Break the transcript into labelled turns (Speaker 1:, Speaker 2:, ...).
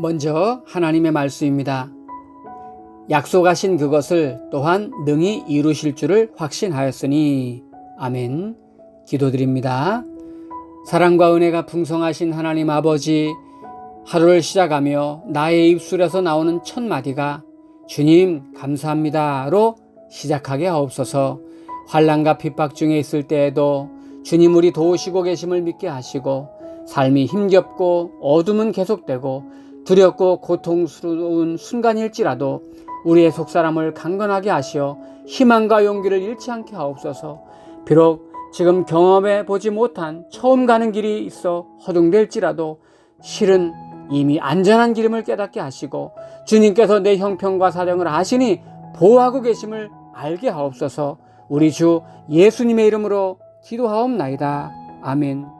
Speaker 1: 먼저 하나님의 말씀입니다. 약속하신 그것을 또한 능히 이루실 줄을 확신하였으니 아멘. 기도드립니다. 사랑과 은혜가 풍성하신 하나님 아버지 하루를 시작하며 나의 입술에서 나오는 첫 마디가 주님 감사합니다로 시작하게 하옵소서. 환란과 핍박 중에 있을 때에도 주님 우리 도우시고 계심을 믿게 하시고 삶이 힘겹고 어둠은 계속되고 두렵고 고통스러운 순간일지라도 우리의 속사람을 강건하게 하시어 희망과 용기를 잃지 않게 하옵소서. 비록 지금 경험해 보지 못한 처음 가는 길이 있어 허둥댈지라도 실은 이미 안전한 길임을 깨닫게 하시고 주님께서 내 형편과 사정을 아시니 보호하고 계심을 알게 하옵소서. 우리 주 예수님의 이름으로 기도하옵나이다. 아멘.